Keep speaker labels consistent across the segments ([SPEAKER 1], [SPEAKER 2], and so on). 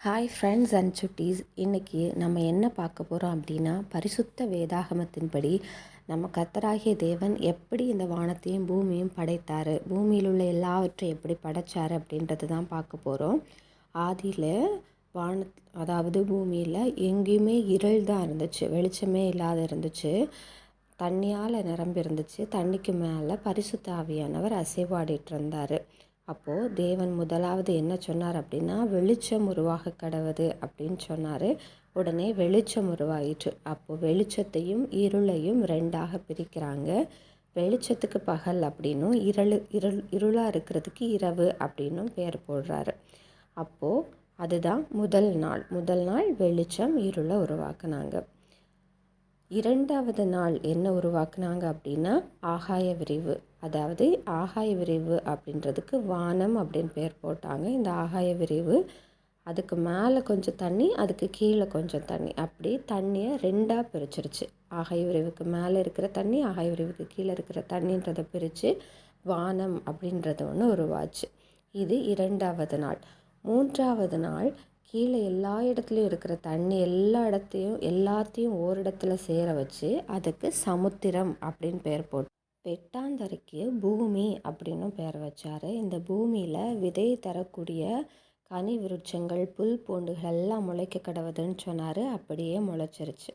[SPEAKER 1] Hi friends and சுட்டீஸ் இன்றைக்கி நம்ம என்ன பார்க்க போகிறோம் அப்படின்னா பரிசுத்த வேதாகமத்தின்படி நம்ம கத்தராகிய தேவன் எப்படி இந்த வானத்தையும் பூமியும் படைத்தார் பூமியில் உள்ள எல்லாவற்றையும் எப்படி படைச்சார் அப்படின்றது தான் பார்க்க போகிறோம் ஆதியில் வான அதாவது பூமியில் எங்கேயுமே இருள் தான் இருந்துச்சு வெளிச்சமே இல்லாத இருந்துச்சு தண்ணியால் நிரம்பி இருந்துச்சு தண்ணிக்கு மேலே பரிசுத்த ஆவியானவர் அசைவாடிட்டு இருந்தார். அப்போது தேவன் முதலாவது என்ன சொன்னார் அப்படின்னா வெளிச்சம் உருவாக கடவுது அப்படின்னு சொன்னார். உடனே வெளிச்சம் உருவாயிற்று. அப்போது வெளிச்சத்தையும் இருளையும் ரெண்டாக பிரிக்கிறாங்க. வெளிச்சத்துக்கு பகல் அப்படின்னும் இருள் இருள் இருளாக இருக்கிறதுக்கு இரவு அப்படின்னும் பேர் போடுறாரு. அப்போது அதுதான் முதல் நாள். முதல் நாள் வெளிச்சம் இருளை உருவாக்குனாங்க. இரண்டாவது நாள் என்ன உருவாக்குனாங்க அப்படின்னா ஆகாய விரிவு. அதாவது ஆகாய விரிவு அப்படின்றதுக்கு வானம் அப்படின்னு பேர் போட்டாங்க. இந்த ஆகாய விரிவு அதுக்கு மேலே கொஞ்சம் தண்ணி அதுக்கு கீழே கொஞ்சம் தண்ணி. அப்படி தண்ணியை ரெண்டாக பிரிச்சிருச்சு. ஆகாய விரிவுக்கு மேலே இருக்கிற தண்ணி ஆகாய விரிவுக்கு கீழே இருக்கிற தண்ணின்றதை பிரித்து வானம் அப்படின்றது ஒன்று உருவாச்சு. இது இரண்டாவது நாள். மூன்றாவது நாள் கீழே எல்லா இடத்துலையும் இருக்கிற தண்ணி எல்லா இடத்தையும் எல்லாத்தையும் ஓரிடத்துல சேர வச்சு அதுக்கு சமுத்திரம் அப்படின்னு பேர் போட்டு பெட்டாந்தரைக்கு பூமி அப்படின்னு பேர் வச்சார். இந்த பூமியில் விதை தரக்கூடிய கனி விருட்சங்கள் புல் பூண்டுகள் எல்லாம் முளைக்க கிடவுதுன்னு சொன்னார். அப்படியே முளைச்சிருச்சு.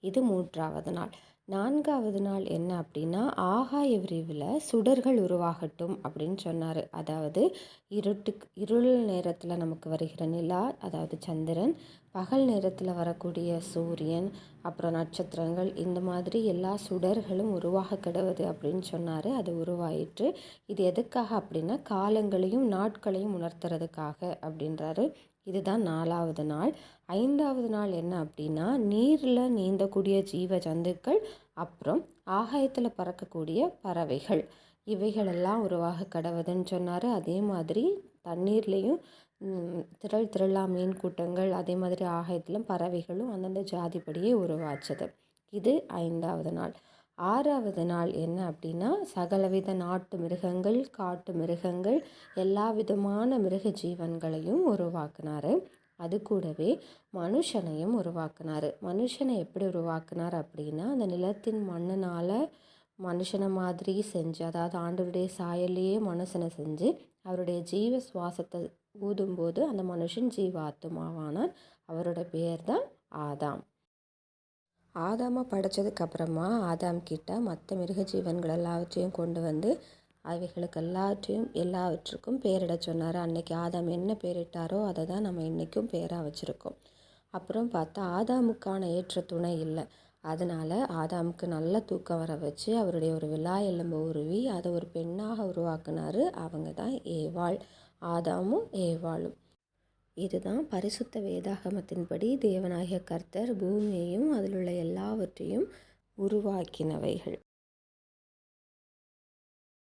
[SPEAKER 1] இது மூன்றாவது நாள். நான்காவது நாள் என்ன அப்படின்னா ஆகாய விரிவில் சுடர்கள் உருவாகட்டும் அப்படின்னு சொன்னார். அதாவது இருட்டுக்கு இருள் நேரத்தில் நமக்கு வருகிற நிலா அதாவது சந்திரன் பகல் நேரத்தில் வரக்கூடிய சூரியன் அப்புறம் நட்சத்திரங்கள் இந்த மாதிரி எல்லா சுடர்களும் உருவாக கிடவுது அப்படின்னு சொன்னார். அது உருவாயிற்று. இது எதுக்காக அப்படின்னா காலங்களையும் நாட்களையும் உணர்த்துறதுக்காக அப்படின்றாரு. இதுதான் நாலாவது நாள். ஐந்தாவது நாள் என்ன அப்படின்னா நீரில் நீந்தக்கூடிய ஜீவ ஜந்துக்கள் அப்புறம் ஆகாயத்தில் பறக்கக்கூடிய பறவைகள். இவைகளெல்லாம் உருவாக கடவுதுன்னு சொன்னார். அதே மாதிரி தண்ணீர்லேயும் திரள் திரளா மீன் கூட்டங்கள் அதே மாதிரி ஆகாயத்திலும் பறவைகளும் அந்தந்த ஜாதிப்படியே உருவாச்சது இது ஐந்தாவது நாள். ஆறாவது நாள் என்ன அப்படின்னா சகலவித நாட்டு மிருகங்கள் காட்டு மிருகங்கள் எல்லா விதமான மிருக ஜீவன்களையும் உருவாக்குனார். அது கூடவே மனுஷனையும் உருவாக்குனார். மனுஷனை எப்படி உருவாக்குனார் அப்படின்னா அந்த நிலத்தின் மண்ணினால் மனுஷனை மாதிரி செஞ்சு அதாவது ஆண்டவருடைய சாயல்லையே மனுஷனை செஞ்சு அவருடைய ஜீவ சுவாசத்தை ஊதும்போது அந்த மனுஷன் ஜீவாத்மாவானார் அவரோட பேர் தான் ஆதாம். ஆதாமை படைச்சதுக்கப்புறமா ஆதாம் கிட்ட மற்ற மிருக ஜீவன்கள் எல்லாவற்றையும் கொண்டு வந்து அவைகளுக்கு எல்லாற்றையும் எல்லாவற்றுக்கும் பேரிட சொன்னார். அன்னைக்கு ஆதாம் என்ன பேரிட்டாரோ அதை தான் நம்ம இன்றைக்கும் பேராக வச்சுருக்கோம். அப்புறம் பார்த்தா ஆதாமுக்கான ஏற்ற துணை இல்லை. அதனால் ஆதாமுக்கு நல்ல தூக்கம் வர வச்சு அவருடைய ஒரு விழா எலும்பு உருவி அதை ஒரு பெண்ணாக உருவாக்குனாரு அவங்க தான் ஏவாள். ஆதாமும் ஏவாளும். இதுதான் பரிசுத்த வேதாகமத்தின்படி தேவனாகிய கர்த்தர் பூமியையும் அதிலுள்ள எல்லாவற்றையும் உருவாக்கினவைகள்.